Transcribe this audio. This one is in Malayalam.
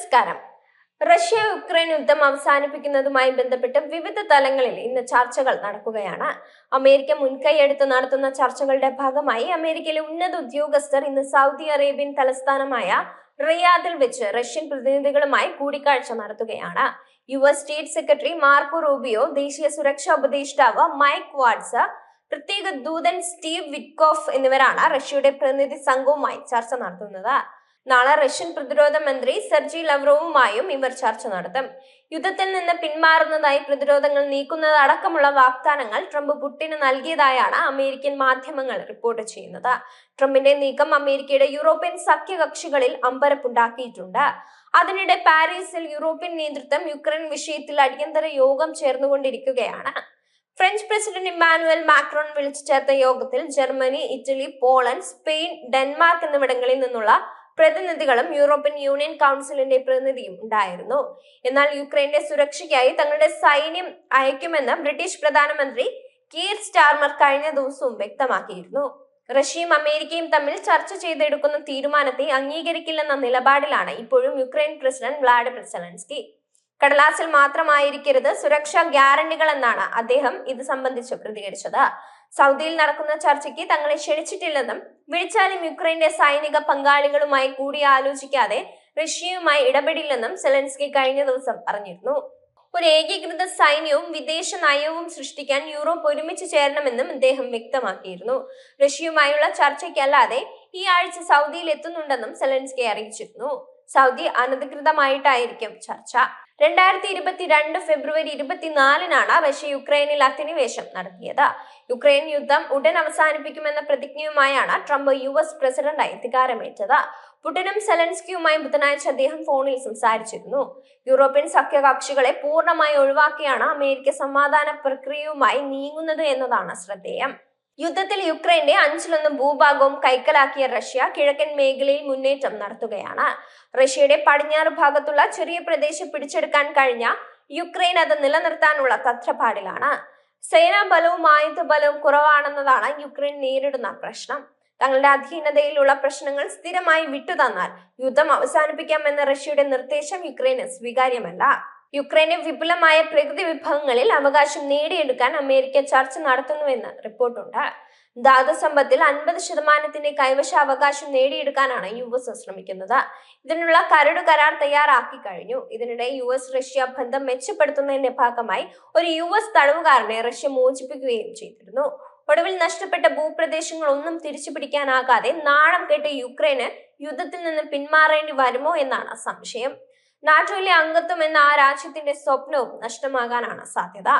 നമസ്കാരം. റഷ്യ യുക്രൈൻ യുദ്ധം അവസാനിപ്പിക്കുന്നതുമായി ബന്ധപ്പെട്ട് വിവിധ തലങ്ങളിൽ ഇന്ന് ചർച്ചകൾ നടക്കുകയാണ്. അമേരിക്ക മുൻകൈയെടുത്ത് നടത്തുന്ന ചർച്ചകളുടെ ഭാഗമായി അമേരിക്കയിലെ ഉന്നത ഉദ്യോഗസ്ഥർ ഇന്ന് സൗദി അറേബ്യൻ തലസ്ഥാനമായ റിയാദിൽ വെച്ച് റഷ്യൻ പ്രതിനിധികളുമായി കൂടിക്കാഴ്ച നടത്തുകയാണ്. U S state secretary Marco Rubio ദേശീയ സുരക്ഷാ ഉപദേഷ്ടാവ് മൈക്ക് വാട്സ് പ്രത്യേക ദൂതൻ സ്റ്റീവ് വിറ്റ്കോഫ് എന്നിവരാണ് റഷ്യയുടെ പ്രതിനിധി സംഘവുമായി ചർച്ച നടത്തുന്നത്. നാളെ റഷ്യൻ പ്രതിരോധ മന്ത്രി സെർജി ലവ്റോവുമായും ഇവർ ചർച്ച നടത്തും. യുദ്ധത്തിൽ നിന്ന് പിന്മാറുന്നതായി പ്രതിരോധങ്ങൾ നീക്കുന്നത് അടക്കമുള്ള വാഗ്ദാനങ്ങൾ ട്രംപ് പുട്ടിന് നൽകിയതായാണ് അമേരിക്കൻ മാധ്യമങ്ങൾ റിപ്പോർട്ട് ചെയ്യുന്നത്. ട്രംപിന്റെ നീക്കം അമേരിക്കയുടെ യൂറോപ്യൻ സഖ്യകക്ഷികളിൽ അമ്പരപ്പുണ്ടാക്കിയിട്ടുണ്ട്. അതിനിടെ പാരീസിൽ യൂറോപ്യൻ നേതൃത്വം യുക്രൈൻ വിഷയത്തിൽ അടിയന്തര യോഗം ചേർന്നുകൊണ്ടിരിക്കുകയാണ്. ഫ്രഞ്ച് പ്രസിഡന്റ് ഇമ്മാനുവൽ മാക്രോൺ വിളിച്ചു ചേർത്ത യോഗത്തിൽ Germany Italy Poland Spain Denmark എന്നിവിടങ്ങളിൽ നിന്നുള്ള പ്രതിനിധികളും യൂറോപ്യൻ യൂണിയൻ കൗൺസിലിന്റെ പ്രതിനിധിയും ഉണ്ടായിരുന്നു. എന്നാൽ യുക്രൈന്റെ സുരക്ഷയ്ക്കായി തങ്ങളുടെ സൈന്യം അയക്കുമെന്ന് ബ്രിട്ടീഷ് പ്രധാനമന്ത്രി കീർ സ്റ്റാർമർ കഴിഞ്ഞ ദിവസവും വ്യക്തമാക്കിയിരുന്നു. റഷ്യയും അമേരിക്കയും തമ്മിൽ ചർച്ച ചെയ്തെടുക്കുന്ന തീരുമാനത്തെ അംഗീകരിക്കില്ലെന്ന നിലപാടിലാണ് ഇപ്പോഴും യുക്രൈൻ പ്രസിഡന്റ് വ്ളാഡിമിർ സെലൻസ്കി. കടലാസിൽ മാത്രമായിരിക്കരുത് സുരക്ഷാ ഗ്യാരണ്ടികൾ എന്നാണ് അദ്ദേഹം ഇത് സംബന്ധിച്ച് പ്രതികരിച്ചത്. സൗദിയിൽ നടക്കുന്ന ചർച്ചയ്ക്ക് തങ്ങളെ ക്ഷണിച്ചിട്ടില്ലെന്നും വിളിച്ചാലും യുക്രൈന്റെ സൈനിക പങ്കാളികളുമായി കൂടിയാലോചിക്കാതെ റഷ്യയുമായി ഇടപെടില്ലെന്നും സെലൻസ്കി കഴിഞ്ഞ ദിവസം പറഞ്ഞിരുന്നു. ഒരു ഏകീകൃത സൈന്യവും വിദേശ നയവും സൃഷ്ടിക്കാൻ യൂറോപ്പ് ഒരുമിച്ച് ചേരണമെന്നും അദ്ദേഹം വ്യക്തമാക്കിയിരുന്നു. റഷ്യയുമായുള്ള ചർച്ചയ്ക്കല്ലാതെ ഈ ആഴ്ച സൗദിയിൽ എത്തുന്നുണ്ടെന്നും സെലൻസ്കി അറിയിച്ചിരുന്നു. സൗദി അനധികൃതമായിട്ടായിരിക്കും ചർച്ച. രണ്ടായിരത്തി ഇരുപത്തിരണ്ട് ഫെബ്രുവരി ഇരുപത്തിനാലിനാണ് റഷ്യ യുക്രൈനിൽ അധിനിവേശം നടത്തിയത്. യുക്രൈൻ യുദ്ധം ഉടൻ അവസാനിപ്പിക്കുമെന്ന പ്രതിജ്ഞയുമായാണ് ട്രംപ് യു എസ് പ്രസിഡന്റായി അധികാരമേറ്റത്. പുടിനും സെലൻസ്കിയുമായി ബുധനാഴ്ച അദ്ദേഹം ഫോണിൽ സംസാരിച്ചിരുന്നു. യൂറോപ്യൻ സഖ്യകക്ഷികളെ പൂർണമായി ഒഴിവാക്കിയാണ് അമേരിക്ക സമാധാന പ്രക്രിയയുമായി നീങ്ങുന്നത് എന്നതാണ് ശ്രദ്ധേയം. യുദ്ധത്തിൽ യുക്രൈന്റെ അഞ്ചിലൊന്നും ഭൂഭാഗവും കൈക്കലാക്കിയ റഷ്യ കിഴക്കൻ മേഖലയിൽ മുന്നേറ്റം നടത്തുകയാണ്. റഷ്യയുടെ പടിഞ്ഞാറ് ഭാഗത്തുള്ള ചെറിയ പ്രദേശം പിടിച്ചെടുക്കാൻ കഴിഞ്ഞ യുക്രൈൻ അത് നിലനിർത്താനുള്ള തത്രപ്പാടിലാണ്. ആയുധ ബലവും കുറവാണെന്നതാണ് യുക്രൈൻ നേരിടുന്ന പ്രശ്നം. തങ്ങളുടെ അധീനതയിലുള്ള പ്രശ്നങ്ങൾ സ്ഥിരമായി വിട്ടുതന്നാൽ യുദ്ധം അവസാനിപ്പിക്കാമെന്ന റഷ്യയുടെ നിർദ്ദേശം യുക്രൈന് സ്വീകാര്യമല്ല. യുക്രൈന് വിപുലമായ പ്രകൃതി വിഭവങ്ങളിൽ അവകാശം നേടിയെടുക്കാൻ അമേരിക്ക ചർച്ച നടത്തുന്നുവെന്ന് റിപ്പോർട്ടുണ്ട്. ധാതു സമ്പത്തിൽ അൻപത് ശതമാനത്തിന്റെ കൈവശ അവകാശം നേടിയെടുക്കാനാണ് യു എസ് ശ്രമിക്കുന്നത്. ഇതിനുള്ള കരട് കരാർ തയ്യാറാക്കി കഴിഞ്ഞു. ഇതിനിടെ യു എസ് റഷ്യ ബന്ധം മെച്ചപ്പെടുത്തുന്നതിന്റെ ഭാഗമായി ഒരു യു എസ് തടവുകാരനെ റഷ്യ മോചിപ്പിക്കുകയും ചെയ്തിരുന്നു. ഒടുവിൽ നഷ്ടപ്പെട്ട ഭൂപ്രദേശങ്ങൾ ഒന്നും തിരിച്ചു പിടിക്കാനാകാതെ നാണം കെട്ട യുക്രൈന് യുദ്ധത്തിൽ നിന്ന് പിന്മാറേണ്ടി വരുമോ എന്നാണ് സംശയം. നാറ്റോയിലെ അംഗത്വം എന്ന ആ രാജ്യത്തിന്റെ സ്വപ്നവും നഷ്ടമാകാനാണ് സാധ്യത.